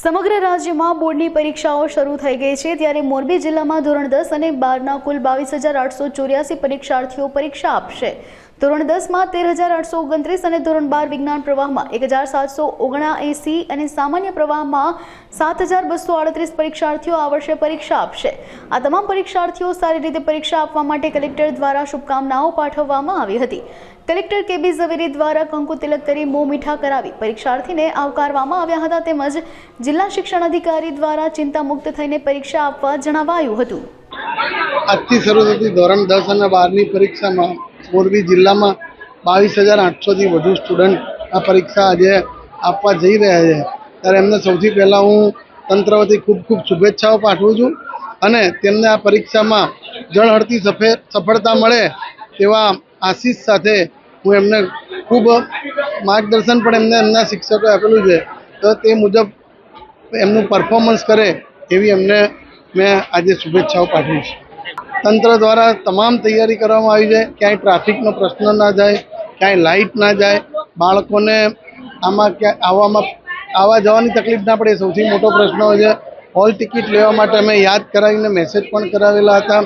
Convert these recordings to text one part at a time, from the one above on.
સમગ્ર રાજ્યમાં બોર્ડની પરીક્ષાઓ શરૂ થઈ ગઈ છે. ત્યારે મોરબી જિલ્લામાં ધોરણ દસ અને બારના કુલ બાવીસ હજાર આઠસો ચોર્યાસી પરીક્ષાર્થીઓ પરીક્ષા આપશે. ધોરણ દસમાં તેર હજાર આઠસો ઓગણત્રીસ અને ધોરણ બાર વિજ્ઞાન પ્રવાહમાં એક હજાર સાતસો ઓગણએંસી અને સામાન્ય પ્રવાહમાં સાત હજાર બસો આડત્રીસ પરીક્ષાર્થીઓ આ વર્ષે પરીક્ષા આપશે. આ તમામ પરીક્ષાર્થીઓ સારી રીતે પરીક્ષા આપવા માટે કલેક્ટર દ્વારા શુભકામનાઓ પાઠવવામાં આવી હતી. કલેક્ટર કેબી ઝવેરી દ્વારા કંકુ તિલક કરી મો મીઠા કરાવી પરીક્ષાર્થીને આવકારવામાં આવ્યા હતા તેમજ જિલ્લા શિક્ષણ અધિકારી દ્વારા ચિંતામુક્ત થઈને પરીક્ષા આપવા જણાવાયું હતું. આજથી શરૂ થતી ધોરણ દસ અને બારની પરીક્ષામાં મોરબી જિલ્લામાં બાવીસ હજાર આઠસોથી વધુ સ્ટુડન્ટ આ પરીક્ષા આજે આપવા જઈ રહ્યા છે. ત્યારે એમને સૌથી પહેલાં હું તંત્ર વતી ખૂબ ખૂબ શુભેચ્છાઓ પાઠવું છું અને તેમને આ પરીક્ષામાં જળહળતી સફે, સફળતા મળે તેવા આશીષ સાથે હું એમને ખૂબ માર્ગદર્શન પણ એમને એમના શિક્ષકોએ આપેલું છે. તો તે મુજબ એમનું પરફોર્મન્સ કરે એવી એમને મેં આજે શુભેચ્છાઓ પાઠવી છે. તંત્ર દ્વારા તમામ તૈયારી કરવામાં આવી છે. ક્યાંય ટ્રાફિકનો પ્રશ્ન ના જાય, ક્યાંય લાઇટ ના જાય, બાળકોને આમાં ક્યાં આવવામાં આવવા જવાની તકલીફ ના પડે. સૌથી મોટો પ્રશ્ન હોય છે હોલ ટિકિટ લેવા માટે અમે યાદ કરાવીને મેસેજ પણ કરાવેલા હતા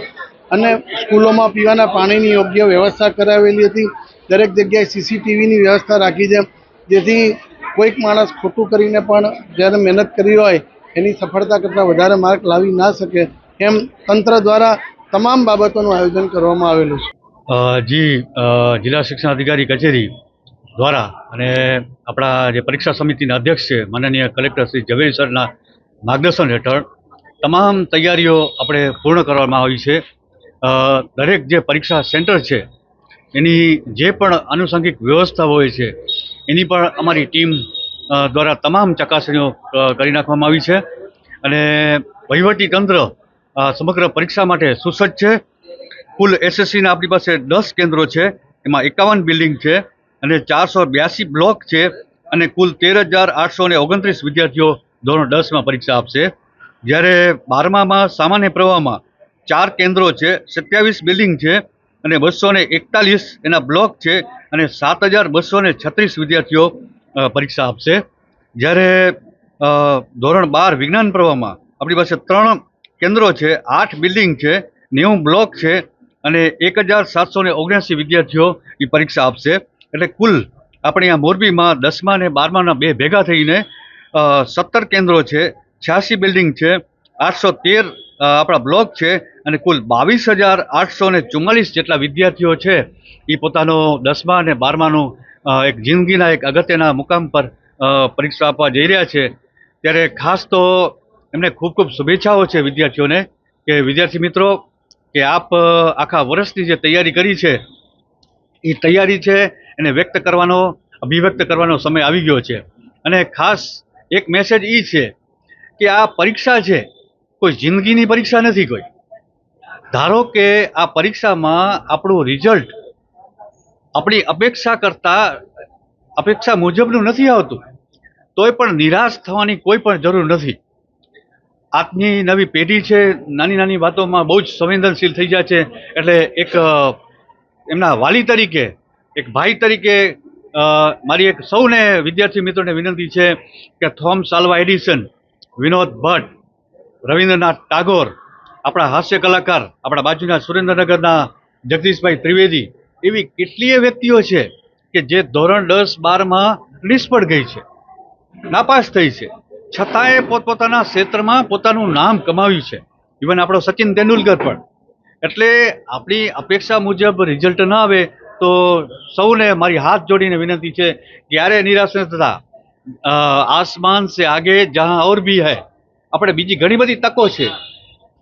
અને સ્કૂલોમાં પીવાના પાણીની યોગ્ય વ્યવસ્થા કરાવેલી હતી. દરેક જગ્યાએ સીસીટીવીની વ્યવસ્થા રાખી છે. જેથી કોઈક માણસ ખોટું કરીને પણ જ્યારે મહેનત કરી હોય, એની સફળતા કરતાં વધારે માર્ક લાવી ના શકે એમ તંત્ર દ્વારા તમામ બાબતોનું આયોજન કરવામાં આવેલું છે. જી જિલ્લા શિક્ષણ અધિકારી કચેરી દ્વારા અને આપણા જે પરીક્ષા સમિતિના અધ્યક્ષ છે, માનનીય કલેક્ટર શ્રી ઝવેરી સરના માર્ગદર્શન હેઠળ તમામ તૈયારીઓ આપણે પૂર્ણ કરવામાં આવી છે. દરેક જે પરીક્ષા સેન્ટર છે એની જે પણ આનુષંગિક વ્યવસ્થા હોય છે, એની પણ અમારી ટીમ દ્વારા તમામ ચકાસણીઓ કરી નાખવામાં આવી છે. અને વહીવટી તંત્ર સમગ્ર પરીક્ષા માટે સુસજ્જ છે. કુલ એસએસસીના આપણી પાસે દસ કેન્દ્રો છે. એમાં એકાવન બિલ્ડિંગ છે અને ચારસો બ્યાસી બ્લોક છે અને કુલ તેર હજાર આઠસો ને ઓગણત્રીસ વિદ્યાર્થીઓ ધોરણ દસમાં પરીક્ષા આપશે. જ્યારે બારમામાં સામાન્ય પ્રવાહમાં ચાર કેન્દ્રો છે, સત્યાવીસ બિલ્ડિંગ છે અને બસો ને એકતાલીસ એના બ્લોક છે અને સાત હજાર બસો ને છત્રીસ વિદ્યાર્થીઓ પરીક્ષા આપશે. જ્યારે ધોરણ બાર વિજ્ઞાન પ્રવાહમાં આપણી પાસે ત્રણ કેન્દ્રો છે, આઠ બિલ્ડિંગ છે, નેવું બ્લોક છે અને એક હજાર સાતસો ને ઓગણસી વિદ્યાર્થીઓ એ પરીક્ષા આપશે. એટલે કુલ આપણે આ મોરબીમાં દસમા અને બારમાના બે ભેગા થઈને સત્તર કેન્દ્રો છે, છ્યાસી બિલ્ડિંગ છે, આઠસો તેર આપણા બ્લોક છે અને કુલ બાવીસ હજાર આઠસો ને ચુમ્માલીસ જેટલા વિદ્યાર્થીઓ છે. એ પોતાનો દસમા અને બારમાનું એક જિંદગીના એક અગત્યના મુકામ પર પરીક્ષા આપવા જઈ રહ્યા છે. ત્યારે ખાસ તો એમને ખૂબ ખૂબ શુભેચ્છાઓ છે વિદ્યાર્થીઓને કે વિદ્યાર્થી મિત્રો, કે આપ આખા વર્ષની જે તૈયારી કરી છે, એ તૈયારી છે એને વ્યક્ત કરવાનો, અભિવ્યક્ત કરવાનો સમય આવી ગયો છે. અને ખાસ એક મેસેજ એ છે કે આ પરીક્ષા છે કોઈ જિંદગીની પરીક્ષા નથી કોઈ. ધારો કે આ પરીક્ષામાં આપણું રિઝલ્ટ આપણી અપેક્ષા કરતાં, અપેક્ષા મુજબનું નથી આવતું, તોય પણ નિરાશ થવાની કોઈ પણ જરૂર નથી. આજની નવી પેઢી છે, નાની નાની વાતોમાં બહુ જ સંવેદનશીલ થઈ જાય છે, એટલે એક એમના વાલી તરીકે, એક ભાઈ તરીકે મારી એક સૌને વિદ્યાર્થી મિત્રોને વિનંતી છે કે Thomas Alva Edison Vinod Bhatt Rabindranath Tagore, આપણા હાસ્ય કલાકાર, આપણા બાજુના સુરેન્દ્રનગરના જગદીશભાઈ ત્રિવેદી, એવી કેટલીય વ્યક્તિઓ છે કે જે ધોરણ દસ બારમાં નિષ્ફળ ગઈ છે, નાપાસ થઈ છે. છતાંય પોતપોતાના ક્ષેત્રમાં પોતાનું નામ કમાવ્યું છે. ઇવન આપણો સચિન તેંડુલકર પણ. એટલે આપણી અપેક્ષા મુજબ રિઝલ્ટ ન આવે તો સૌને મારી હાથ જોડીને વિનંતી છે, ક્યારે નિરાશ ન થતા. આસમાન સે આગે, જહાં ઓર ભી હૈ. આપણે બીજી ઘણી બધી તકો છે.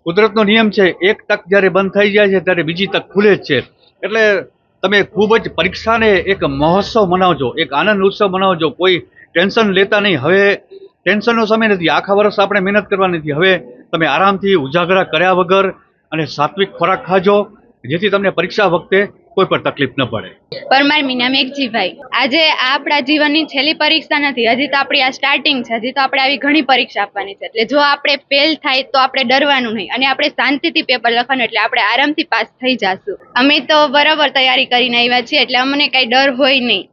કુદરતનો નિયમ છે, એક તક જ્યારે બંધ થઈ જાય છે, ત્યારે બીજી તક ખુલે જ છે. એટલે તમે ખૂબ જ પરીક્ષાને એક મહોત્સવ મનાવજો, એક આનંદ ઉત્સવ મનાવજો. કોઈ ટેન્શન લેતા નહીં. હવે ટેન્શનનો સમય નથી. આખા વર્ષ આપણે મહેનત કરવાની નથી. હવે તમે આરામથી ઉજાગરા કર્યા વગર અને સાત્વિક ખોરાક ખાજો, જેથી તમને પરીક્ષા વખતે કોઈ પણ તકલીફ ન પડે. પરમાર મીના મેઘજીભાઈ આજે આપણા જીવનની છેલ્લી પરીક્ષા નથી. હજી તો આપણી આ સ્ટાર્ટિંગ છે. હજી તો આપણે આવી ઘણી પરીક્ષા આપવાની છે. એટલે જો આપણે ફેલ થાય તો આપણે ડરવાનું નહીં. અને આપણે શાંતિથી પેપર લખવાનું એટલે આપણે આરામથી પાસ થઈ જશું. અમે તો બરાબર તૈયારી કરીને આવ્યા છીએ એટલે અમને કાંઈ ડર હોય નહીં.